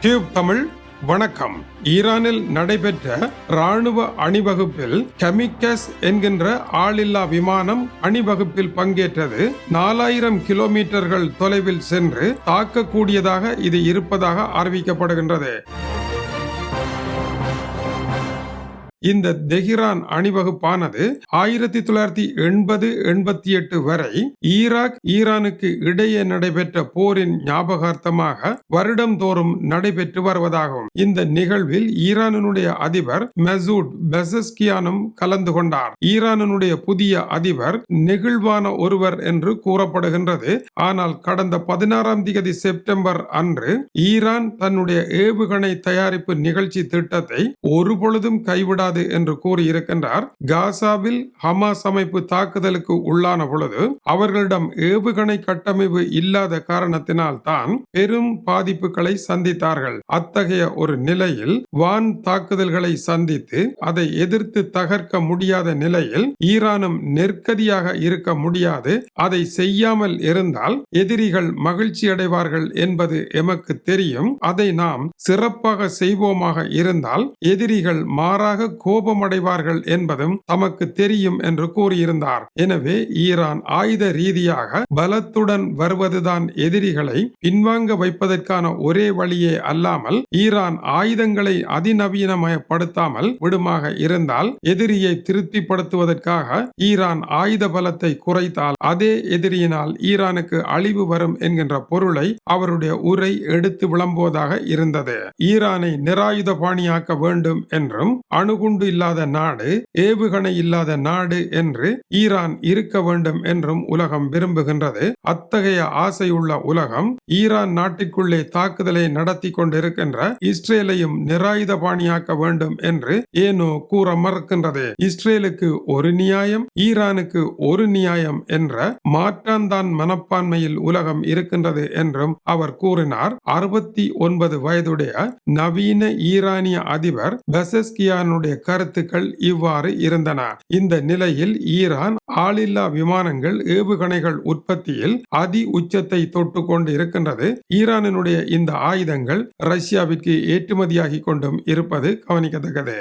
Tube Tamil வணக்கம். ஈரானில் நடைபெற்ற ராணுவ அணிவகுப்பில் கெமிக்கஸ் என்கின்ற ஆளில்லா விமானம் அணிவகுப்பில் பங்கேற்றது. நாலாயிரம் கிலோமீட்டர்கள் தொலைவில் சென்று தாக்கக்கூடியதாக இது இருப்பதாக அறிவிக்கப்படுகின்றது. இந்த தெஹிரான் அணிவகுப்பானது ஆயிரத்தி தொள்ளாயிரத்தி எண்பது எண்பத்தி எட்டு வரை ஈராக் ஈரானுக்கு இடையே நடைபெற்ற போரின் ஞாபகார்த்தமாக வருடம்தோறும் நடைபெற்று வருவதாகும். இந்த நிகழ்வில் ஈரானுடைய அதிபர் மெசூட் பெசஸ்கியானும் கலந்து கொண்டார். ஈரானுடைய புதிய அதிபர் நெகிழ்வான ஒருவர் என்று கூறப்படுகின்றது. ஆனால் கடந்த பதினாறாம் தேதி செப்டம்பர் அன்று ஈரான் தன்னுடைய ஏவுகணை தயாரிப்பு நிகழ்ச்சி திட்டத்தை ஒருபொழுதும் கைவிடாது என்று கூறியிருக்கின்றார். காசாவில் ஹமாஸ் அமைப்பு தாக்குதலுக்கு உள்ளான பொழுது அவர்களிடம் ஏவுகணை கட்டமைப்பு இல்லாத காரணத்தினால் தான் பெரும் பாதிப்புகளை சந்தித்தார்கள். அத்தகைய ஒரு நிலையில் வான் தாக்குதல்களை சந்தித்து அதை எதிர்த்து தகர்க்க முடியாத நிலையில் ஈரானும் நெருக்கடியாக இருக்க முடியாது. அதை செய்யாமல் இருந்தால் எதிரிகள் மகிழ்ச்சி அடைவார்கள் என்பது எமக்கு தெரியும். அதை நாம் சிறப்பாக செய்வோமாக இருந்தால் எதிரிகள் மாறாக கோபமடைவார்கள் என்பதும் தமக்கு தெரியும் என்று கூறியிருந்தார். எனவே ஈரான் ஆயுத ரீதியாக பலத்துடன் வருவதுதான் எதிரிகளை பின்வாங்க வைப்பதற்கான ஒரே வழியே அல்லாமல் ஈரான் ஆயுதங்களை அதிநவீனமயப்படுத்தாமல் விடுமாக இருந்தால் எதிரியை திருப்திப்படுத்துவதற்காக ஈரான் ஆயுத பலத்தை குறைத்தால் அதே எதிரியினால் ஈரானுக்கு அழிவு வரும் என்கின்ற பொருளை அவருடைய உரை எடுத்து விளம்புவதாக இருந்தது. ஈரானை நிராயுத பாணியாக்க வேண்டும் என்றும் அணுகு வெடிகுண்டு இல்லாத நாடு ஏவுகணை இல்லாத நாடு என்று ஈரான் இருக்க வேண்டும் என்றும் உலகம் விரும்புகின்றது. அத்தகைய ஆசையுள்ள உலகம் ஈரான் நாட்டிற்குள்ளே தாக்குதலை நடத்தி கொண்டிருக்கின்ற இஸ்ரேலையும் நிராயுத பாணியாக்க வேண்டும் என்று ஏனோ கூற மறுக்கின்றது. இஸ்ரேலுக்கு ஒரு நியாயம் ஈரானுக்கு ஒரு நியாயம் என்ற மாற்றான்தான் மனப்பான்மையில் உலகம் இருக்கின்றது என்றும் அவர் கூறினார். அறுபத்தி ஒன்பது வயதுடைய நவீன ஈரானிய அதிபர் பெசஸ்கியானுடைய கருத்துக்கள் இவ்வாறு இருந்தன. இந்த நிலையில் ஈரான் ஆளில்லா விமானங்கள் ஏவுகணைகள் உற்பத்தியில் அதி உச்சத்தை தொட்டு கொண்டு இருக்கின்றது ஈரானினுடைய இந்த ஆயுதங்கள் ரஷ்யாவிற்கு ஏற்றுமதியாகி கொண்டும் இருப்பது கவனிக்கத்தக்கது.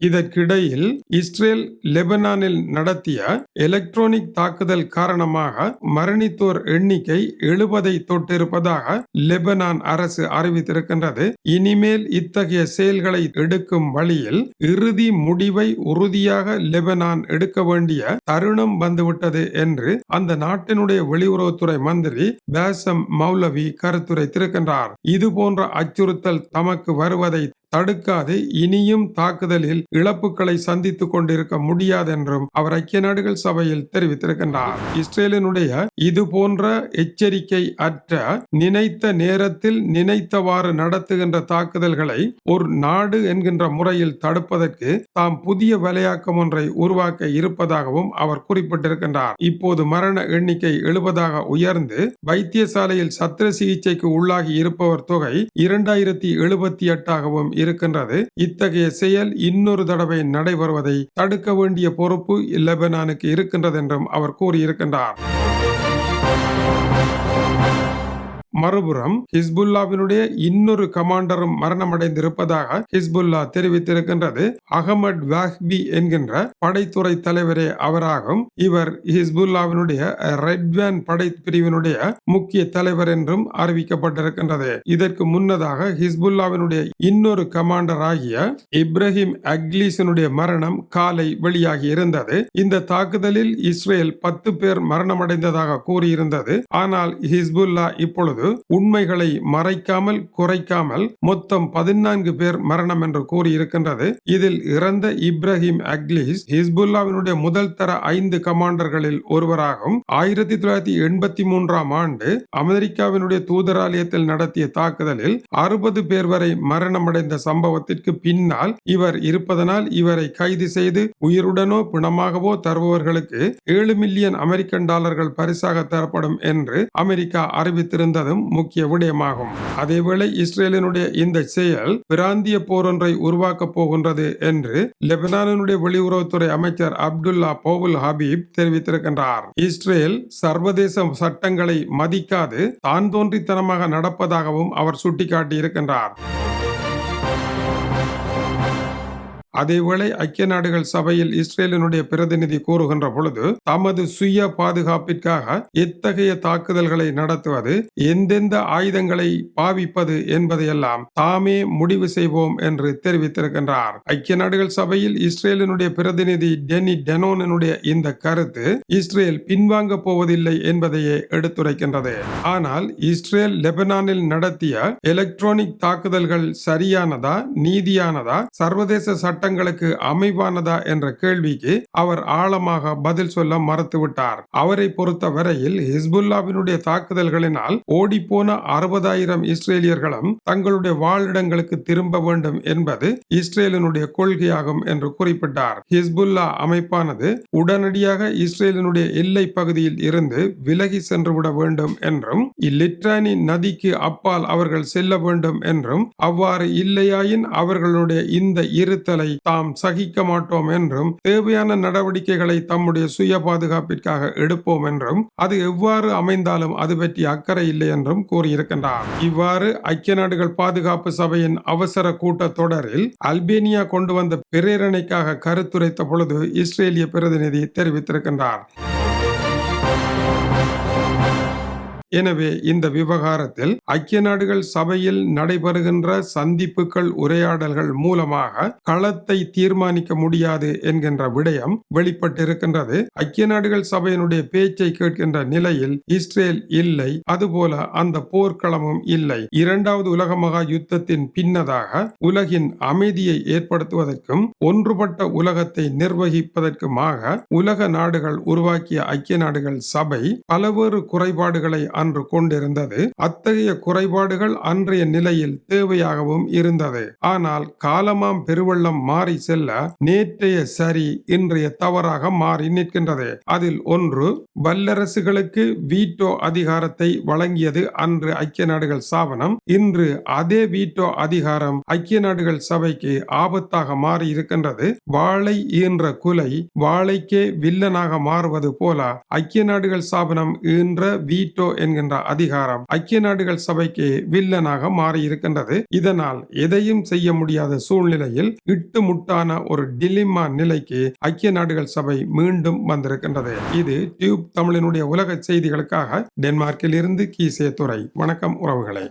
இதற்கிடையில் இஸ்ரேல் லெபனானில் நடத்திய எலக்ட்ரானிக் தாக்குதல் காரணமாக மரணித்தோர் எண்ணிக்கை எழுபதை தொட்டிருப்பதாக லெபனான் அரசு அறிவித்திருக்கின்றது. இனிமேல் இத்தகைய செயல்களை எடுக்கும் வழியில் இறுதி முடிவை உறுதியாக லெபனான் எடுக்க வேண்டிய தருணம் வந்துவிட்டது என்று அந்த நாட்டினுடைய வெளியுறவுத்துறை மந்திரி பேசம் மௌலவி கருத்துரைத்திருக்கின்றார். இது போன்ற அச்சுறுத்தல் தமக்கு வருவதை தடுக்காது. இனியும் தாக்குதலில் இழப்புகளை சந்தித்துக் கொண்டிருக்க முடியாது என்றும் அவர் ஐக்கிய நாடுகள் சபையில் தெரிவித்திருக்கின்றார். இஸ்ரேலினுடைய இது போன்ற எச்சரிக்கை அற்ற நினைத்த நேரத்தில் நினைத்தவாறு நடத்துகின்ற தாக்குதல்களை ஒரு நாடு என்கின்ற முறையில் தடுப்பதற்கு தாம் புதிய விளையாக்கம் ஒன்றை உருவாக்க இருப்பதாகவும் அவர் குறிப்பிட்டிருக்கின்றார். இப்போது மரண எண்ணிக்கை எழுபதாக உயர்ந்து வைத்தியசாலையில் சத்திர சிகிச்சைக்கு உள்ளாகி இருப்பவர் தொகை இரண்டாயிரத்தி எழுபத்தி எட்டாகவும் இருக்கின்றது. இத்தகைய செயல் இன்னொரு தடவை நடைபெறுவதை தடுக்க வேண்டிய பொறுப்பு லெபனானுக்கு இருக்கின்றது என்றும் அவர் கூறியிருக்கின்றார். மறுபுறம் ஹிஸ்புல்லாவினுடைய இன்னொரு கமாண்டரும் மரணமடைந்திருப்பதாக ஹிஸ்புல்லா தெரிவித்திருக்கின்றது. அகமது வாஹ்பி என்கின்ற படைத்துறை தலைவரே அவராகும். இவர் ஹிஸ்புல்லாவினுடைய ரெட்வேன் படை பிரிவினுடைய முக்கிய தலைவர் என்றும் அறிவிக்கப்பட்டிருக்கின்றது. இதற்கு முன்னதாக ஹிஸ்புல்லாவினுடைய இன்னொரு கமாண்டர் ஆகிய இப்ராஹிம் அக்லீசனுடைய மரணம் காலை வெளியாகி இருந்தது. இந்த தாக்குதலில் இஸ்ரேல் பத்து பேர் மரணமடைந்ததாக கூறியிருந்தது. ஆனால் ஹிஸ்புல்லா இப்பொழுது உண்மைகளை மறைக்காமல் குறைக்காமல் மொத்தம் பதினான்கு பேர் மரணம் என்று கூறியிருக்கின்றது. இதில் இறந்த இப்ராஹிம் அக்லிஸ் ஹிஸ்புல்லாவினுடைய முதல் தர ஐந்து கமாண்டர்களில் ஒருவராகும் ஆயிரத்தி தொள்ளாயிரத்தி எண்பத்தி மூன்றாம் ஆண்டு அமெரிக்காவினுடைய தூதராலயத்தில் நடத்திய தாக்குதலில் அறுபது பேர் வரை மரணமடைந்த சம்பவத்திற்கு பின்னால் இவர் இருப்பதனால் இவரை கைது செய்து உயிருடனோ பிணமாகவோ தருபவர்களுக்கு ஏழு மில்லியன் அமெரிக்கன் டாலர்கள் பரிசாக தரப்படும் என்று அமெரிக்கா அறிவித்திருந்ததும் என்பதும் முக்கிய விடயமாகும். அதேவேளை இஸ்ரேலினுடைய இந்த செயல் பிராந்திய போரொன்றை உருவாக்கப் போகின்றது என்று லெபனானுடைய வெளியுறவுத்துறை அமைச்சர் அப்துல்லா போவுல் ஹபீப் தெரிவித்திருக்கின்றார். இஸ்ரேல் சர்வதேச சட்டங்களை மதிக்காது தான் தோன்றித்தனமாக நடப்பதாகவும் அவர் சுட்டிக்காட்டியிருக்கின்றார். அதேவேளை ஐக்கிய நாடுகள் சபையில் இஸ்ரேலினுடைய பிரதிநிதி கூறுகின்ற பொழுது தமது சுய பாதுகாப்பிற்காக எத்தகைய தாக்குதல்களை நடத்துவது எந்தெந்த ஆயுதங்களை பாவிப்பது என்பதையெல்லாம் தாமே முடிவு செய்வோம் என்று தெரிவித்திருக்கின்றார். ஐக்கிய நாடுகள் சபையில் இஸ்ரேலினுடைய பிரதிநிதி டெனி டெனோனினுடைய இந்த கருத்து இஸ்ரேல் பின்வாங்க போவதில்லை என்பதையே எடுத்துரைக்கின்றது. ஆனால் இஸ்ரேல் லெபனானில் நடத்திய எலக்ட்ரானிக் தாக்குதல்கள் சரியானதா நீதியானதா சர்வதேச சட்ட சட்டங்களுக்கு அமைவானதா என்ற கேள்விக்கு அவர் ஆழமாக பதில் சொல்ல மறுத்துவிட்டார். அவரை பொறுத்த வரையில் ஹிஸ்புல்லாவினுடைய தாக்குதல்களினால் ஓடிப்போன அறுபதாயிரம் இஸ்ரேலியர்களும் தங்களுடைய வாழிடங்களுக்கு திரும்ப வேண்டும் என்பது இஸ்ரேலினுடைய கொள்கையாகும் என்று குறிப்பிட்டார். ஹிஸ்புல்லா அமைப்பானது உடனடியாக இஸ்ரேலினுடைய எல்லை பகுதியில் இருந்து விலகி சென்றுவிட வேண்டும் என்றும் இலிட்ரானி நதிக்கு அப்பால் அவர்கள் செல்ல வேண்டும் என்றும் அவ்வாறு இல்லையாயின் அவர்களுடைய இந்த இருத்தலை தாம் சகிக்க மாட்டோம் என்றும் தேவையான நடவடிக்கைகளை தம்முடைய சுய பாதுகாப்பிற்காக எடுப்போம் என்றும் அது எவ்வாறு அமைந்தாலும் அது பற்றி அக்கறை இல்லை என்றும் கூறியிருக்கின்றார். இவ்வாறு ஐக்கிய நாடுகள் பாதுகாப்பு சபையின் அவசர கூட்டத் தொடரில் அல்பேனியா கொண்டு வந்த பிரேரணைக்காக கருத்துரைத்த பொழுது இஸ்ரேலிய பிரதிநிதி தெரிவித்திருக்கின்றார். எனவே இந்த விவகாரத்தில் ஐக்கிய நாடுகள் சபையில் நடைபெறுகின்ற சந்திப்புகள் உரையாடல்கள் மூலமாக களத்தை தீர்மானிக்க முடியாது என்கின்ற விடயம் வெளிப்பட்டிருக்கின்றது. ஐக்கிய நாடுகள் சபையினுடைய பேச்சை கேட்கின்ற நிலையில் இஸ்ரேல் இல்லை அதுபோல அந்த போர்க்களமும் இல்லை. இரண்டாவது உலக மகா யுத்தத்தின் பின்னதாக உலகின் அமைதியை ஏற்படுத்துவதற்கும் ஒன்றுபட்ட உலகத்தை நிர்வகிப்பதற்குமாக உலக நாடுகள் உருவாக்கிய ஐக்கிய நாடுகள் சபை பலவேறு குறைபாடுகளை அன்று கொண்டிருந்தது. அத்தகைய குறைபாடுகள் அன்றைய நிலையில் தேவையாகவும் இருந்தது. ஆனால் காலமாம் பெருவெள்ளம் மாறி செல்ல நேற்றைய சரி இன்றைய தவறாக மாறி நிற்கின்றது. அதில் ஒன்று வல்லரசுகளுக்கு வீட்டோ அதிகாரத்தை வழங்கியது அன்று ஐக்கிய நாடுகள் சாவனம். இன்று அதே வீட்டோ அதிகாரம் ஐக்கிய நாடுகள் சபைக்கு ஆபத்தாக மாறி இருக்கின்றது. வாழை ஈன்ற குலை வாழைக்கே வில்லனாக மாறுவது போல ஐக்கிய நாடுகள் சாபனம் ஈன்ற வீட்டோ என்கின்ற அதிகாரம் ஐக்கிய நாடுகள் சபைக்கு வில்லனாக மாறியிருக்கின்றது. இதனால் எதையும் செய்ய முடியாத சூழ்நிலையில் இட்டு முட்டான ஒரு டிலிமா நிலைக்கு ஐக்கிய நாடுகள் சபை மீண்டும் வந்திருக்கின்றது. இது டியூப் தமிழினுடைய உலக செய்திகளுக்காக டென்மார்க்கில் இருந்து கீசே துறை வணக்கம் உறவுகளை.